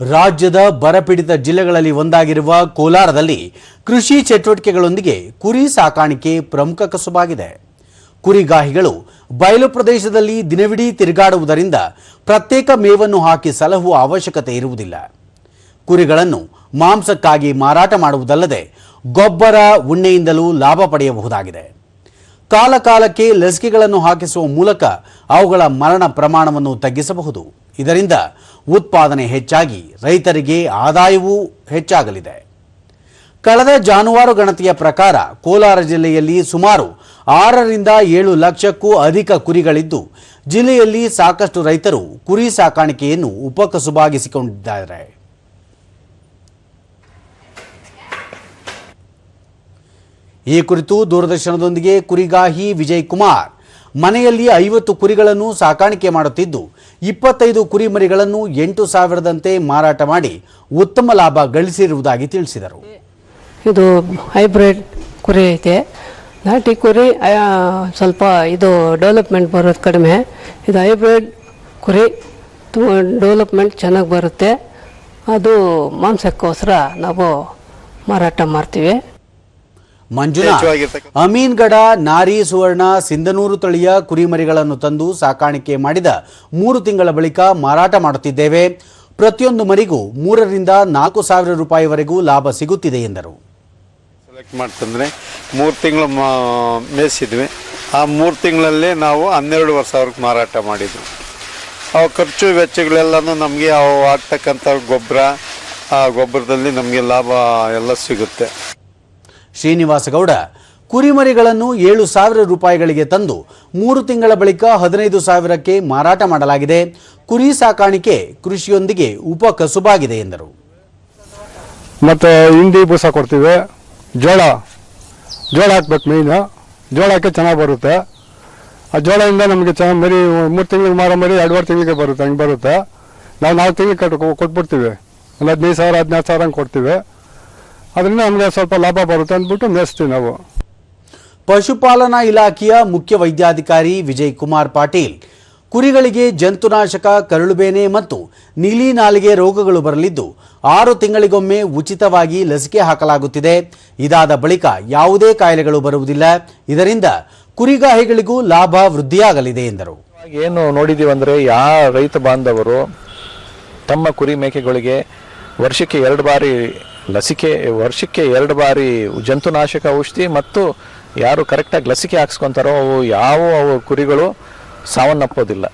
ರಾಜ್ಯದ ಬರಪೀಡಿತ ಜಿಲ್ಲೆಗಳಲ್ಲಿ ಒಂದಾಗಿರುವ ಕೋಲಾರದಲ್ಲಿ ಕೃಷಿ ಚಟುವಟಿಕೆಗಳೊಂದಿಗೆ ಕುರಿ ಸಾಕಾಣಿಕೆ ಪ್ರಮುಖ ಕಸುಬಾಗಿದೆ. ಕುರಿಗಾಹಿಗಳು ಬಯಲು ಪ್ರದೇಶದಲ್ಲಿ ದಿನವಿಡೀ ತಿರುಗಾಡುವುದರಿಂದ ಪ್ರತ್ಯೇಕ ಮೇವನ್ನು ಹಾಕಿ ಸಲಹುವ ಅವಶ್ಯಕತೆ ಇರುವುದಿಲ್ಲ. ಕುರಿಗಳನ್ನು ಮಾಂಸಕ್ಕಾಗಿ ಮಾರಾಟ ಮಾಡುವುದಲ್ಲದೆ ಗೊಬ್ಬರ, ಉಣ್ಣೆಯಿಂದಲೂ ಲಾಭ ಪಡೆಯಬಹುದಾಗಿದೆ. ಕಾಲಕಾಲಕ್ಕೆ ಲಸಿಕೆಗಳನ್ನು ಹಾಕಿಸುವ ಮೂಲಕ ಅವುಗಳ ಮರಣ ಪ್ರಮಾಣವನ್ನು ತಗ್ಗಿಸಬಹುದು. ಇದರಿಂದ ಉತ್ಪಾದನೆ ಹೆಚ್ಚಾಗಿ ರೈತರಿಗೆ ಆದಾಯವೂ ಹೆಚ್ಚಾಗಲಿದೆ. ಕಳೆದ ಜಾನುವಾರು ಗಣತಿಯ ಪ್ರಕಾರ ಕೋಲಾರ ಜಿಲ್ಲೆಯಲ್ಲಿ ಸುಮಾರು ಆರರಿಂದ ಏಳು ಲಕ್ಷಕ್ಕೂ ಅಧಿಕ ಕುರಿಗಳಿದ್ದು, ಜಿಲ್ಲೆಯಲ್ಲಿ ಸಾಕಷ್ಟು ರೈತರು ಕುರಿ ಸಾಕಾಣಿಕೆಯನ್ನು ಉಪಕಸುಬಾಗಿಸಿಕೊಂಡಿದ್ದಾರೆ. ಈ ಕುರಿತು ದೂರದರ್ಶನದೊಂದಿಗೆ ಕುರಿಗಾಹಿ ವಿಜಯ್ ಕುಮಾರ್ ಮನೆಯಲ್ಲಿ ಐವತ್ತು ಕುರಿಗಳನ್ನು ಸಾಕಾಣಿಕೆ ಮಾಡುತ್ತಿದ್ದು, ಇಪ್ಪತ್ತೈದು ಕುರಿಮರಿಗಳನ್ನು ಎಂಟು ಸಾವಿರದಂತೆ ಮಾರಾಟ ಮಾಡಿ ಉತ್ತಮ ಲಾಭ ಗಳಿಸಿರುವುದಾಗಿ ತಿಳಿಸಿದರು. ಇದು ಹೈಬ್ರಿಡ್ ಕುರಿ ಐತೆ. ನಾಟಿ ಕುರಿ ಸ್ವಲ್ಪ ಇದು ಡೆವಲಪ್ಮೆಂಟ್ ಬರೋದು ಕಡಿಮೆ. ಇದು ಹೈಬ್ರಿಡ್ ಕುರಿ ಡೆವಲಪ್ಮೆಂಟ್ ಚೆನ್ನಾಗಿ ಬರುತ್ತೆ. ಅದು ಮಾಂಸಕ್ಕೋಸ್ಕರ ನಾವು ಮಾರಾಟ ಮಾಡ್ತೀವಿ. ಮಂಜುನಾಥ್ ಅಮೀನ್ಗಡ ನಾರಿ ಸುವರ್ಣ ಸಿಂಧನೂರು ತಳಿಯ ಕುರಿಮರಿಗಳನ್ನು ತಂದು ಸಾಕಾಣಿಕೆ ಮಾಡಿದ ಮೂರು ತಿಂಗಳ ಬಳಿಕ ಮಾರಾಟ ಮಾಡುತ್ತಿದ್ದೇವೆ. ಪ್ರತಿಯೊಂದು ಮರಿಗೂ ಮೂರರಿಂದ ನಾಲ್ಕು ಸಾವಿರ ರೂಪಾಯಿವರೆಗೂ ಲಾಭ ಸಿಗುತ್ತಿದೆ ಎಂದರು. ಸೆಲೆಕ್ಟ್ ಮಾಡ್ತಂದ್ರೆ ಮೂರು ತಿಂಗಳು ಮೇಯಿಸಿದ್ವಿ. ಆ ಮೂರು ತಿಂಗಳಲ್ಲೇ ನಾವು ಹನ್ನೆರಡು ಸಾವಿರಕ್ಕೆ ಮಾರಾಟ ಮಾಡಿದ್ವಿ. ಅವು ಖರ್ಚು ವೆಚ್ಚಗಳೆಲ್ಲನೂ ನಮಗೆ ಅವು ಆಗ್ತಕ್ಕಂಥ ಗೊಬ್ಬರ ಆ ಗೊಬ್ಬರದಲ್ಲಿ ನಮಗೆ ಲಾಭ ಎಲ್ಲ ಸಿಗುತ್ತೆ. ಶ್ರೀನಿವಾಸ ಗೌಡ ಕುರಿಮರಿಗಳನ್ನು ಏಳು ಸಾವಿರ ರೂಪಾಯಿಗಳಿಗೆ ತಂದು ಮೂರು ತಿಂಗಳ ಬಳಿಕ ಹದಿನೈದು ಸಾವಿರಕ್ಕೆ ಮಾರಾಟ ಮಾಡಲಾಗಿದೆ. ಕುರಿ ಸಾಕಾಣಿಕೆ ಕೃಷಿಯೊಂದಿಗೆ ಉಪ ಕಸುಬಾಗಿದೆ ಎಂದರು. ಮತ್ತು ಹಿಂಡಿ ಬೂಸ ಕೊಡ್ತೀವಿ. ಜೋಳ ಜೋಳ ಹಾಕ್ಬೇಕು ಮೀನು ಜೋಳ ಹಾಕಿ ಚೆನ್ನಾಗಿ ಬರುತ್ತೆ. ಆ ಜೋಳದಿಂದ ನಮಗೆ ಚೆನ್ನಾಗಿ ಮರಿ, ಮೂರು ತಿಂಗಳಿಗೆ ಮಾರೋ ಮರಿ ಎರಡುವರೆ ತಿಂಗಳಿಗೆ ಬರುತ್ತೆ, ಹಂಗೆ ಬರುತ್ತೆ. ನಾವು ನಾಲ್ಕು ತಿಂಗಳಿಗೆ ಕಟ್ ಕೊಟ್ಬಿಡ್ತೀವಿ. ಒಂದು ಹದಿನೈದು ಸಾವಿರ, ಹದಿನಾರು ಸಾವಿರ ಹಂಗೆ ಕೊಡ್ತೀವಿ. ಅದರಿಂದ ನಮಗೆ ಸ್ವಲ್ಪ ಲಾಭ ಬರುತ್ತೆ ಅಂದ್ಬಿಟ್ಟು ಮೇಯಿಸ್ತೀವಿ ನಾವು. ಪಶುಪಾಲನಾ ಇಲಾಖೆಯ ಮುಖ್ಯ ವೈದ್ಯಾಧಿಕಾರಿ ವಿಜಯ್ ಕುಮಾರ್ ಪಾಟೀಲ್ ಕುರಿಗಳಿಗೆ ಜಂತುನಾಶಕ ಕರುಳುಬೇನೆ ಮತ್ತು ನೀಲಿ ನಾಲಿಗೆ ರೋಗಗಳು ಬರಲಿದ್ದು ಆರು ತಿಂಗಳಿಗೊಮ್ಮೆ ಉಚಿತವಾಗಿ ಲಸಿಕೆ ಹಾಕಲಾಗುತ್ತಿದೆ. ಇದಾದ ಬಳಿಕ ಯಾವುದೇ ಕಾಯಿಲೆಗಳು ಬರುವುದಿಲ್ಲ. ಇದರಿಂದ ಕುರಿಗಾಹಿಗಳಿಗೂ ಲಾಭ ವೃದ್ಧಿಯಾಗಲಿದೆ ಎಂದರು. ಏನು ನೋಡಿದೀವಿ ಅಂದರೆ ಯಾ ರೈತ ಬಾಂಧವರು ತಮ್ಮ ಕುರಿ ಮೇಕೆಗಳಿಗೆ ವರ್ಷಕ್ಕೆ ಎರಡು ಬಾರಿ ಲಸಿಕೆ ವರ್ಷಕ್ಕೆ ಎರಡು ಬಾರಿ ಜಂತುನಾಶಕ ಔಷಧಿ ಮತ್ತು ಯಾರು ಕರೆಕ್ಟಾಗಿ ಲಸಿಕೆ ಹಾಕ್ಸ್ಕೊತಾರೋ ಅವು ಯಾವ ಅವು ಕುರಿಗಳು ಸಾವನ್ನಪ್ಪೋದಿಲ್ಲ.